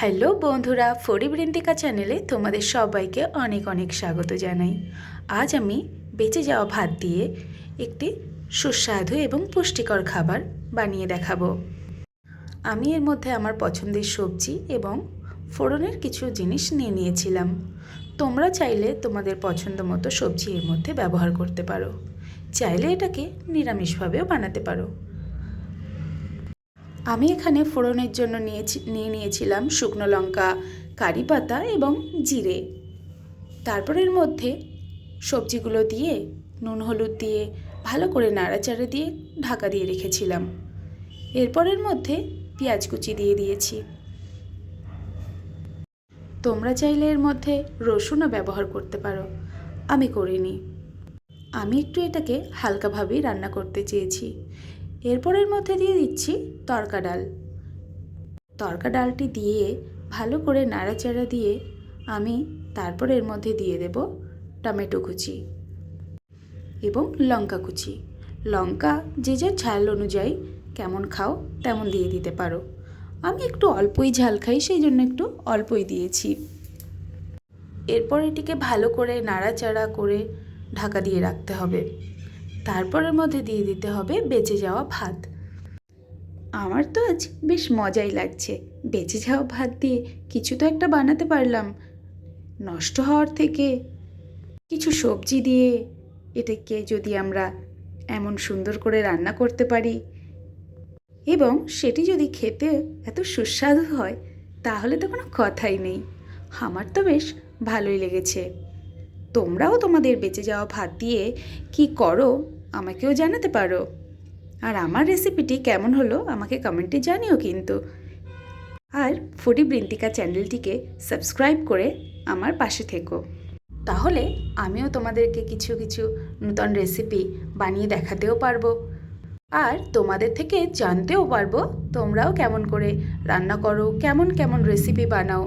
Hello বন্ধুরা ফরি বৃন্তিকা চ্যানেলে তোমাদের সবাইকে অনেক অনেক স্বাগত জানাই। আজ আমি বেঁচে যাওয়া ভাত দিয়ে একটি সুস্বাদু এবং পুষ্টিকর খাবার বানিয়ে দেখাবো। আমি এর মধ্যে আমার পছন্দের সবজি এবং ফোড়নের কিছু জিনিস নিয়ে নিয়েছিলাম। তোমরা চাইলে তোমাদের পছন্দ মতো সবজি এর মধ্যে ব্যবহার করতে পারো। চাইলে এটাকে নিরামিষভাবেও বানাতে পারো। আমি এখানে ফোড়নের জন্য নিয়েছি নিয়ে নিয়েছিলাম শুকনো লঙ্কা, কারি পাতা এবং জিরে। তারপর এর মধ্যে সবজিগুলো দিয়ে, নুন হলুদ দিয়ে, ভালো করে নাড়াচাড়া দিয়ে ঢাকা দিয়ে রেখেছিলাম। এরপরের মধ্যে পেঁয়াজ কুচি দিয়ে দিয়েছি। তোমরা চাইলে এর মধ্যে রসুনও ব্যবহার করতে পারো। আমি করিনি। আমি একটু এটাকে হালকাভাবেই রান্না করতে চেয়েছি। এরপরের মধ্যে দিয়ে দিচ্ছি তরকা ডাল। তরকা ডালটি দিয়ে ভালো করে নাড়াচাড়া দিয়ে আমি তারপর এর মধ্যে দিয়ে দেব টমেটো কুচি এবং লঙ্কা কুচি। লঙ্কা যে যার ঝাল অনুযায়ী কেমন খাও তেমন দিয়ে দিতে পারো। আমি একটু অল্পই ঝাল খাই, সেই জন্য একটু অল্পই দিয়েছি। এরপর এটিকে ভালো করে নাড়াচাড়া করে ঢাকা দিয়ে রাখতে হবে। তারপরের মধ্যে দিয়ে দিতে হবে বেঁচে যাওয়া ভাত। আমার তো আজ বেশ মজাই লাগছে। বেঁচে যাওয়া ভাত দিয়ে কিছু তো একটা বানাতে পারলাম। নষ্ট হওয়ার থেকে কিছু সবজি দিয়ে এটাকে যদি আমরা এমন সুন্দর করে রান্না করতে পারি এবং সেটি যদি খেতে এত সুস্বাদু হয়, তাহলে তো কোনো কথাই নেই। আমার তো বেশ ভালোই লেগেছে। তোমরাও তোমাদের বেঁচে যাওয়া ভাত দিয়ে কি করো আমাকেও জানাতে পারো। আর আমার রেসিপিটি কেমন হলো আমাকে কমেন্টে জানিও কিন্তু। আর ফুডি বৃন্তিকা চ্যানেলটিকে সাবস্ক্রাইব করে আমার পাশে থেকো। তাহলে আমিও তোমাদেরকে কিছু কিছু নূতন রেসিপি বানিয়ে দেখাতেও পারব। আর তোমাদের থেকে জানতেও পারব তোমরাও কেমন করে রান্না করো, কেমন কেমন রেসিপি বানাও।